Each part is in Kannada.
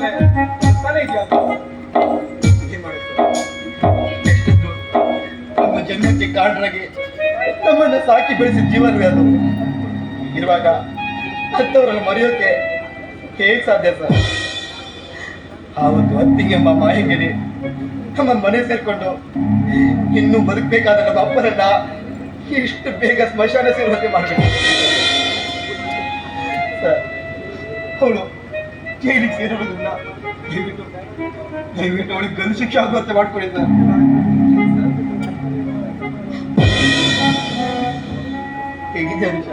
ಮೇಲೆ ತಲೆ ಒಂದು ಜನ್ಮಕ್ಕೆ ಕಾರಣರಾಗಿ ನಮ್ಮನ್ನು ಸಾಕಿ ಬೆಳೆಸಿದ ಜೀವನವೇ ಅದು ಇರುವಾಗ ಹತ್ತವರನ್ನು ಮರೆಯೋಕೆ ಹೇಗೆ ಸಾಧ್ಯ ಸರ್ ಆ ಒಂದು ಹತ್ತಿಗೆ ಎಂಬ ತಮ್ಮ ನಮ್ಮ ಮನೆ ಸೇರ್ಕೊಂಡು ಇನ್ನೂ ಬದುಕಬೇಕಾದ ನಮ್ಮ ಅಪ್ಪನನ್ನ ಇಷ್ಟು ಬೇಗ ಸ್ಮಶಾನ ಸೇರುವಂತೆ ಮಾಡಬೇಕು ಸರ್ ಅವಳು ಜೈಲಿಗೆ ಸೇರಿರೋದನ್ನ ದಯವಿಟ್ಟು ದಯವಿಟ್ಟು ಅವಳಿಗೆ ಗಲ್ಲು ಶಿಕ್ಷೆ ಆಗುವಂತೆ ಮಾಡ್ಕೊಡಿ ಸರ್ ಹೇಗಿದೆ ಅನುಷ?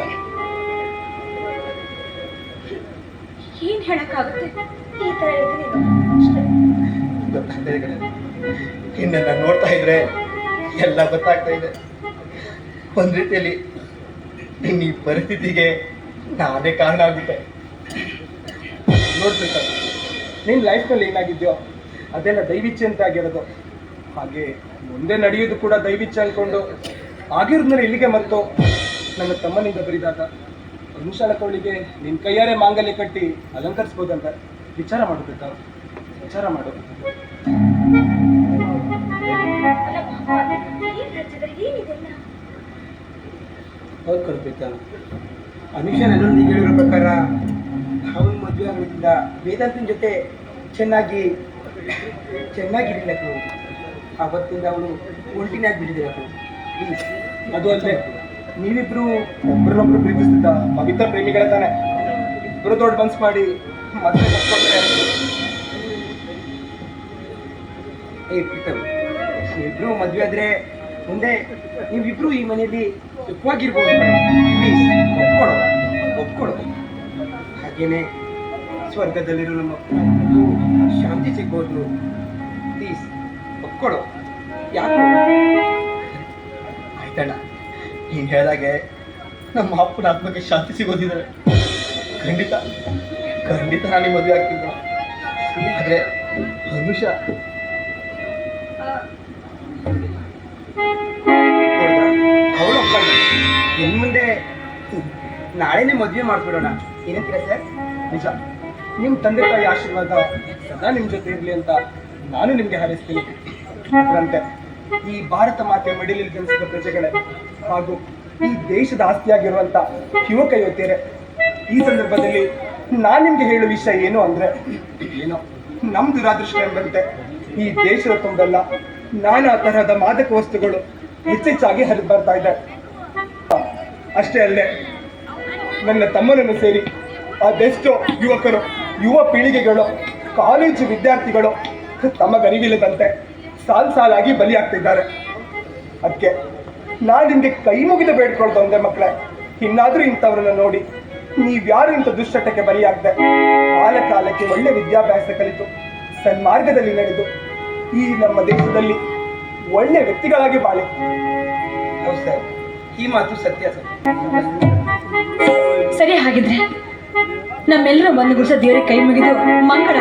ಏನ್ ಹೇಳಕ್ಕಾಗುತ್ತೆ? ಈ ತರ ಇದ್ದೀನಿ ನಾನು. ಅಷ್ಟೇ. ಗೊತ್ತಾಗ್ತಾ ಇದೆ ನೋಡ್ತಾ ಇದ್ರೆ ಎಲ್ಲ ಗೊತ್ತಾಗ್ತಾ ಇದೆ. ಒಂದ್ ರೀತಿಯಲ್ಲಿ ನಿನ್ನ ಈ ಪರಿಸ್ಥಿತಿಗೆ ನಾನೇ ಕಾರಣ ಆಗ್ಬಿಟ್ಟೆ. ನೋಡ್ಬೇಕು. ನಿನ್ನ ಲೈಫ್ನಲ್ಲಿ ಏನಾಗಿದೆಯೋ ಅದೆಲ್ಲ ದೈವಿಚ್ಛೆ ಅಂತ ಆಗಿರೋದು. ಹಾಗೆ ಮುಂದೆ ನಡೆಯೋದು ಕೂಡ ದೈವಿಚ್ಛೆ ಅಂದ್ಕೊಂಡು ಆಗಿರೋದ್ಮೇಲೆ ಇಲ್ಲಿಗೆ ಮತ್ತು ನನ್ನ ತಮ್ಮನಿಂದ ಬರಿದಾಗ ನಿಮಿಷಾಳ ಕೋಳಿಗೆ ನಿನ್ನ ಕೈಯಾರೆ ಮಾಂಗಲ್ಯ ಕಟ್ಟಿ ಅಲಂಕರಿಸ್ಬೋದಂತ ವಿಚಾರ ಮಾಡಬೇಕಾ? ವಿಚಾರ ಮಾಡು. ಅಲ್ಲ ಮಾಮ, ಏನ್ ಹಚ್ಚಿದ್ರೆ ಏನಿದೆಲ್ಲ ಹೌದು ಕಲ್ಪಿತ ಅನುಷ ನನ್ನೊಂದಿಗೆ ಹೇಳಿರೋ ಪ್ರಕಾರ ಮದುವೆ ಆಗೋದ್ರಿಂದ ವೇದಾಂತನ ಜೊತೆ ಚೆನ್ನಾಗಿ ಚೆನ್ನಾಗಿರಲಿಲ್ಲ ಕಣೋ. ಆವತ್ತಿಂದ ಅವರು ಒಂಟಿನಾಗಿ ಕಣೋ. ಪ್ಲೀಸ್ ಅದು ಅಲ್ಲದೆ ನೀವಿಬ್ರು ಒಬ್ಬರನ್ನೊಬ್ರು ಪ್ರೀತಿಸ್ತಿದ್ದ ಪವಿತ್ರ ಪ್ರೇಮಿಗಳ ತಾನೆ. ಇಬ್ಬರು ದೊಡ್ಡ ಬನ್ಸ್ ಮಾಡಿ ಮತ್ತೆ ಏ ಪ್ರೀತಮ್ ಇಬ್ರು ಮದುವೆ ಆದ್ರೆ ಮುಂದೆ ನೀವಿಬ್ರು ಈ ಮನೆಯಲ್ಲಿ ಸುಖವಾಗಿರ್ಬೋದು. ಪ್ಲೀಸ್ ಒಪ್ಕೊಡು ಒಪ್ಕೊಡು. ಹಾಗೇನೆ ಸ್ವರ್ಗದಲ್ಲಿರೋ ನಮ್ಮ ಶಾಂತಿ ಸಿಗ್ಬೋದು. ಪ್ಲೀಸ್ ಒಪ್ಕೊಡು. ಯಾಕೆ? ಆಯ್ತಣ್ಣ. ನೀನ್ ಹೇಳ್ದಾಗೆ ನಮ್ಮ ಅಪ್ಪನ ಆತ್ಮಕ್ಕೆ ಶಾಂತಿ ಸಿಗೋದಿದ್ದಾರೆ ಖಂಡಿತ ಖಂಡಿತ ನಾನು ಮದುವೆ ಆಗ್ತಿದ್ದೆ ಆದ್ರೆ ಇನ್ನು ಮುಂದೆ ನಾಳೆನೇ ಮದುವೆ ಮಾಡ್ಬಿಡೋಣ. ಏನಂತೀರ ಸರ್? ನಿಜ. ನಿಮ್ಮ ತಂದೆ ತಾಯಿ ಆಶೀರ್ವಾದ ಸದಾ ನಿಮ್ಮ ಜೊತೆ ಇರಲಿ ಅಂತ ನಾನು ನಿಮಗೆ ಹಾರೈಸ್ತೀನಿ. ಅದರಂತೆ ಈ ಭಾರತ ಮಾತೆಯ ಮಡಿಲಲ್ಲಿ ಜನಿಸಿದ ಪ್ರಜೆಗಳೇ ಹಾಗೂ ಈ ದೇಶದ ಆಸ್ತಿಯಾಗಿರುವಂಥ ಯುವಕ ಯುವತಿಯರೇ, ಈ ಸಂದರ್ಭದಲ್ಲಿ ನಾನು ನಿಮಗೆ ಹೇಳುವ ವಿಷಯ ಏನು ಅಂದರೆ, ಏನೋ? ನಮ್ಮ ದುರಾದೃಷ್ಟ ಎಂಬಂತೆ ಈ ದೇಶದ ತುಂಬಲ್ಲ, ನಾನಾ ತರಹದ ಮಾದಕ ವಸ್ತುಗಳು ಹೆಚ್ಚೆಚ್ಚಾಗಿ ಹರಿದು ಬರ್ತಾ ಇದೆ. ಅಷ್ಟೇ ಅಲ್ಲದೆ, ನನ್ನ ತಮ್ಮನನ್ನು ಸೇರಿ ಅದೆಷ್ಟೋ ಯುವಕರು ಯುವ ಪೀಳಿಗೆಗಳು ಕಾಲೇಜು ವಿದ್ಯಾರ್ಥಿಗಳು ತಮ್ಮ ಸಾಲು ಸಾಲ್ ಸಾಲಾಗಿ ಬಲಿಯಾಗ್ತಿದ್ದಾರೆ. ಅದಕ್ಕೆ ನಾನು ನಿಮಗೆ ಕೈ ಮುಗಿದು ಬೇಡ್ಕೊಳ್ದು ಅಂದೆ ಮಕ್ಕಳೇ ಇನ್ನಾದರೂ ಇಂಥವ್ರನ್ನ ನೋಡಿ ನೀವ್ಯಾರು ಇಂಥ ದುಶ್ಚಟಕ್ಕೆ ಬಲಿಯಾಗದೆ? ಕಾಲ ಕಾಲಕ್ಕೆ ಒಳ್ಳೆ ವಿದ್ಯಾಭ್ಯಾಸ ಕಲಿತು ಸನ್ಮಾರ್ಗದಲ್ಲಿ ನಡೆದು ಈ ನಮ್ಮ ದೇಶದಲ್ಲಿ ಒಳ್ಳೆ ವ್ಯಕ್ತಿಗಳಾಗಿ ಬಾಳಿ. ಸರ್. ಈ ಮಾತು ಸತ್ಯ ಸರ್. ಸರಿ ಹಾಗಿದ್ರೆ ನಮ್ಮೆಲ್ಲರ ಮನಗುಡಿಸ ದೇವರ ಕೈ ಮುಗಿದು ಮಂಗಳ